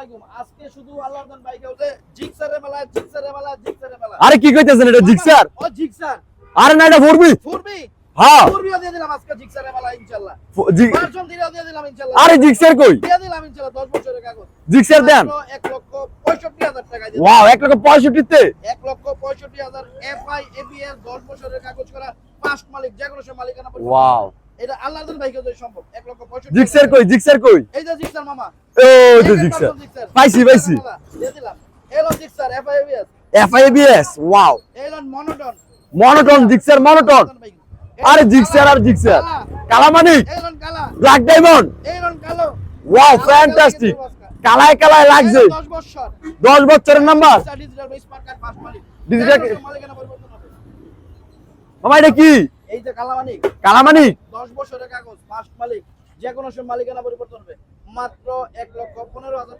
আলাইকুম। আজকে শুধু আল্লাহদান বাইকে হচ্ছে জিক্সারে মেলা জিক্সারে মেলা জিক্সারে মেলা। আরে কি কইতেছেন এটা জিক্সার? ও জিক্সার। আরে না এটা ফোরবি। ফুরবি? হ্যাঁ। ফুরবিও দিয়ে দিলাম আজকে জিক্সারে মেলা ইনশাআল্লাহ ভার্সন দিলেও দিয়ে দিলাম ইনশাআল্লাহ আরে জিক্সার কই? দিয়ে দিলাম ইনশাআল্লাহ 10 বছরের কাগজ। জিক্সার দেন। মাত্র এক লক্ষ পঁয়ষট্টি হাজার টাকা দিয়ে ওয়াও এক লক্ষ পঁয়ষট্টিতে? এক লক্ষ পঁয়ষট্টি হাজার এফআই এবিএস দশ বছরের কাগজ করা ফার্স্ট মালিক যে কোনো মালিকানা ওয়াও। এটা আল্লাহর বাইকে যদি সম্ভব। এক লক্ষ পঁয়ষট্টি জিক্সার কই জিক্সার কই? এই যে জিক্সার মামা। ও যে যে জিক্সার। পাইছি পাইছি। দিয়ে দিলাম। এলো জিক্সার এফআই এফআইবিএস ওয়াও এলো মনোটন। Monotone Gixxer monotone. আরে জিক্সার আর জিক্সার। কালামানিক এলন কালা। ব্ল্যাক ডায়মন্ড এলন কালো। ওয়াও ফ্যান্টাস্টিক কালায় কালায় লাগছে। 10 বছর। 10 বছরের number digital smart card first মালিক Digital- মালিকানা পরিবর্তন হবে। মামা এটা কি? এই যে কালামানিক কালামানিক দশ বছরের কাগজ ফার্স্ট মালিক যে কোনো সময় মালিকানা পরিবর্তন হবে। মাত্র এক লক্ষ পনেরো হাজার